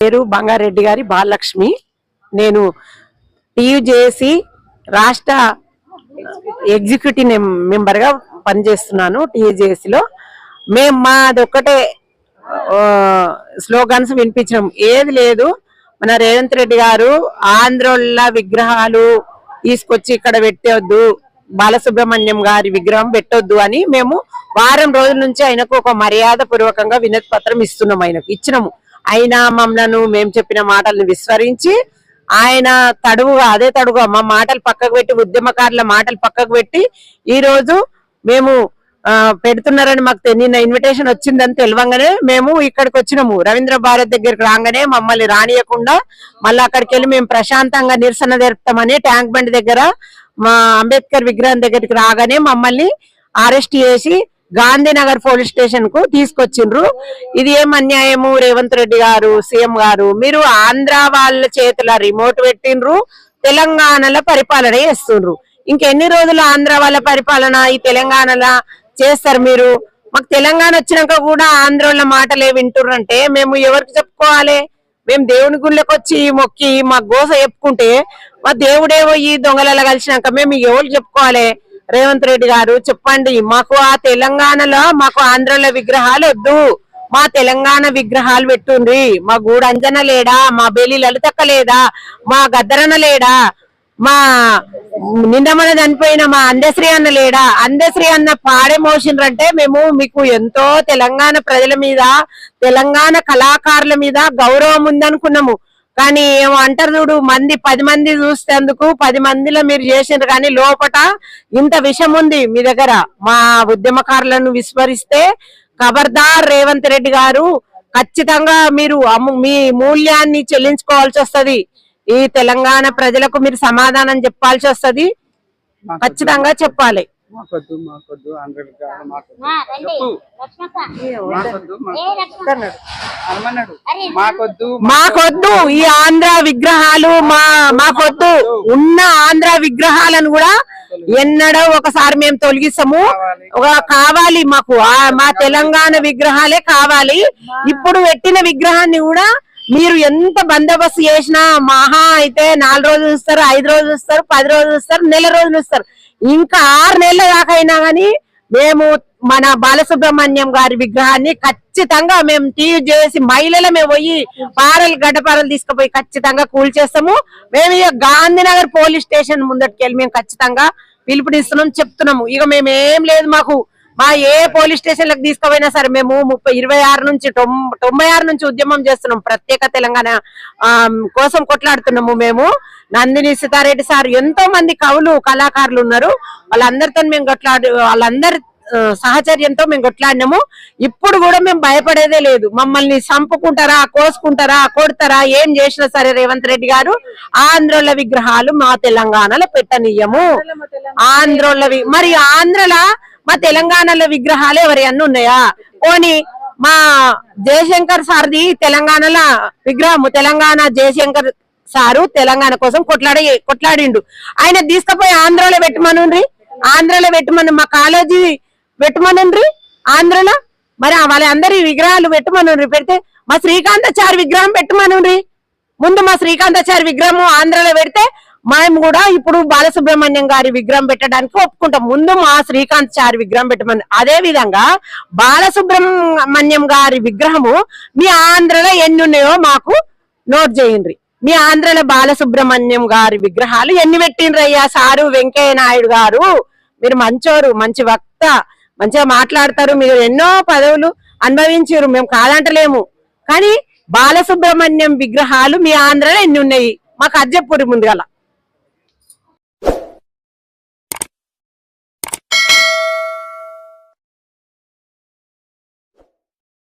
పేరు బంగారెడ్డి గారి బాలలక్ష్మి. నేను టీయూజేసి రాష్ట్ర ఎగ్జిక్యూటివ్ మెంబర్గా పనిచేస్తున్నాను TUJC మేము మాది ఒక్కటే స్లోగన్స్ వినిపించినాం. ఏది లేదు. మన రేవంత్ రెడ్డి గారు ఆంధ్రోళ్ళ విగ్రహాలు తీసుకొచ్చి ఇక్కడ పెట్టొద్దు బాలసుబ్రహ్మణ్యం గారి విగ్రహం పెట్టొద్దు అని మేము వారం రోజుల నుంచి ఆయనకు ఒక మర్యాద పూర్వకంగా వినతి పత్రం ఇస్తున్నాం ఆయనకు ఇచ్చినాము. అయినా మమ్మలను మేము చెప్పిన మాటలను విస్మరించి ఆయన తడువుగా అదే తడువుగా మా మాటలు పక్కకు పెట్టి ఉద్యమకారుల మాటలు పక్కకు పెట్టి ఈ రోజు మేము పెడుతున్నారని మాకు తె- నిన్న ఇన్విటేషన్ వచ్చిందని తెలియంగానే మేము ఇక్కడికి వచ్చినాము. రవీంద్ర భారత్ దగ్గరికి రాగానే మమ్మల్ని రానియకుండా మళ్ళీ అక్కడికి వెళ్ళి మేము ప్రశాంతంగా నిరసన జరుపుతామని ట్యాంక్ బండ్ దగ్గర మా అంబేద్కర్ విగ్రహం దగ్గరికి రాగానే మమ్మల్ని అరెస్ట్ చేసి గాంధీనగర్ పోలీస్ స్టేషన్కు తీసుకొచ్చిండ్రు. ఇది ఏం అన్యాయము? రేవంత్ రెడ్డి గారు సీఎం గారు మీరు ఆంధ్ర వాళ్ళ చేతుల రిమోట్ పెట్టిండ్రు తెలంగాణలో పరిపాలన చేస్తుండ్రు. ఇంకెన్ని రోజులు ఆంధ్ర వాళ్ళ పరిపాలన ఈ తెలంగాణలో చేస్తారు మీరు? మాకు తెలంగాణ వచ్చినాక కూడా ఆంధ్ర వాళ్ళ మాటలే వింటుర్రంటే మేము ఎవరికి చెప్పుకోవాలి? మేము దేవుని గుళ్ళకి వచ్చి మొక్కి మా గోస చెప్పుకుంటే మా దేవుడేవో ఈ దొంగలలో కలిసినాక మేము ఎవరు చెప్పుకోవాలి? రేవంత్ రెడ్డి గారు చెప్పండి మాకు ఆ తెలంగాణలో మాకు ఆంధ్రలో విగ్రహాలు వద్దు. మా తెలంగాణ విగ్రహాలు పెట్టుండ్రి. మా గూడంజన అంజన లేడా? మా బెలి లలితక్క లేదా మా గద్దరన లేడా? మా నిన్నమన చనిపోయిన మా అందశ్రీ అన్న లేడా? అందశ్రీ అన్న పాడే మోసిండ్రంటే మేము మీకు ఎంతో తెలంగాణ ప్రజల మీద తెలంగాణ కళాకారుల మీద గౌరవం ఉందనుకున్నాము. కానీ ఏమో అంటారు చూడు మంది పది మంది చూస్తేందుకు పది మందిలో మీరు చేసిండ్రు కానీ లోపట ఇంత విషం ఉంది మీ దగ్గర. మా ఉద్యమకారులను విస్మరిస్తే ఖబర్దార్ రేవంత్ రెడ్డి గారు ఖచ్చితంగా మీరు మీ మూల్యాన్ని చెల్లించుకోవాల్సి వస్తది. ఈ తెలంగాణ ప్రజలకు మీరు సమాధానం చెప్పాల్సి వస్తది. ఖచ్చితంగా చెప్పాలి. మాకొద్దు మాకొద్దు కావాలి మాకొద్దు ఈ ఆంధ్ర విగ్రహాలు మా మాకొద్దు. ఉన్న ఆంధ్ర విగ్రహాలను కూడా ఎన్నడో ఒకసారి మేము తొలగిస్తాము. ఒక కావాలి మాకు. ఆ మా తెలంగాణ విగ్రహాలే కావాలి. ఇప్పుడు పెట్టిన విగ్రహాన్ని కూడా మీరు ఎంత బందోబస్తు చేసినా మహా అయితే నాలుగు రోజులు ఇస్తారు ఐదు రోజులు ఇస్తారు పది రోజులు ఇస్తారు నెల రోజులు ఇస్తారు. ఇంకా ఆరు నెలల దాకా అయినా గానీ మేము మన బాలసుబ్రహ్మణ్యం గారి విగ్రహాన్ని ఖచ్చితంగా మేము టీవీ చేసి మహిళలమే పోయి పారలు గడ్డపారలు తీసుకుపోయి ఖచ్చితంగా కూల్చేస్తాము మేము ఇక గాంధీనగర్ పోలీస్ స్టేషన్ ముందటికెళ్ళి మేము ఖచ్చితంగా పిలుపునిస్తున్నాం చెప్తున్నాము. ఇక మేము ఏం లేదు మాకు. మా ఏ పోలీస్ స్టేషన్లకు తీసుకుపోయినా సరే మేము ముప్పై ఇరవై ఆరు నుంచి తొం- తొంభై ఆరు నుంచి ఉద్యమం చేస్తున్నాం. ప్రత్యేక తెలంగాణ కోసం కొట్లాడుతున్నాము మేము. నందిని సీతారెడ్డి సార్ ఎంతో మంది కవులు కళాకారులు ఉన్నారు. వాళ్ళందరితో మేము కొట్లాడు వాళ్ళందరి సహచర్యంతో మేము కొట్లాడినాము. ఇప్పుడు కూడా మేము భయపడేదే లేదు. మమ్మల్ని చంపుకుంటారా కోసుకుంటారా కొడతారా ఏం చేసినా సరే రేవంత్ రెడ్డి గారు ఆంధ్రోళ్ళ విగ్రహాలు మా తెలంగాణలో పెట్టనీయము. ఆంధ్రోల మరి ఆంధ్రల మా తెలంగాణలో విగ్రహాలు ఎవరైనా అన్ని ఉన్నాయా? పోనీ మా జయశంకర్ సార్ది తెలంగాణలో విగ్రహము తెలంగాణ జయశంకర్ సారు తెలంగాణ కోసం కొట్లాడి కొట్లాడిండు. ఆయన తీసుకుపోయి ఆంధ్రలో పెట్టమనుండ్రి? ఆంధ్రలో పెట్టమని మా కాలేజీ పెట్టమనుండ్రి? ఆంధ్రలో మరి వాళ్ళందరి విగ్రహాలు పెట్టమనుండ్రి. పెడితే మా శ్రీకాంతాచారి విగ్రహం పెట్టమనుండ్రి. ముందు మా శ్రీకాంతాచారి విగ్రహం ఆంధ్రలో పెడితే మేము కూడా ఇప్పుడు బాలసుబ్రహ్మణ్యం గారి విగ్రహం పెట్టడానికి ఒప్పుకుంటాం. ముందు మా శ్రీకాంత్ చారి విగ్రహం పెట్టమని అదే విధంగా బాలసుబ్రహ్మణ్యం గారి విగ్రహము మీ ఆంధ్రలో ఎన్ని ఉన్నాయో మాకు నోట్ చేయండి. మీ ఆంధ్రలో బాలసుబ్రహ్మణ్యం గారి విగ్రహాలు ఎన్ని పెట్టిండ్రయ్యా? సారు వెంకయ్య నాయుడు గారు. మీరు మంచోరు మంచి వక్త. మంచిగా మాట్లాడతారు. మీరు ఎన్నో పదవులు అనుభవించారు మేము కాదంటలేము. కానీ బాలసుబ్రహ్మణ్యం విగ్రహాలు మీ ఆంధ్రలో ఎన్ని ఉన్నాయి? మాకు అజ్జపూరి ముందుగల.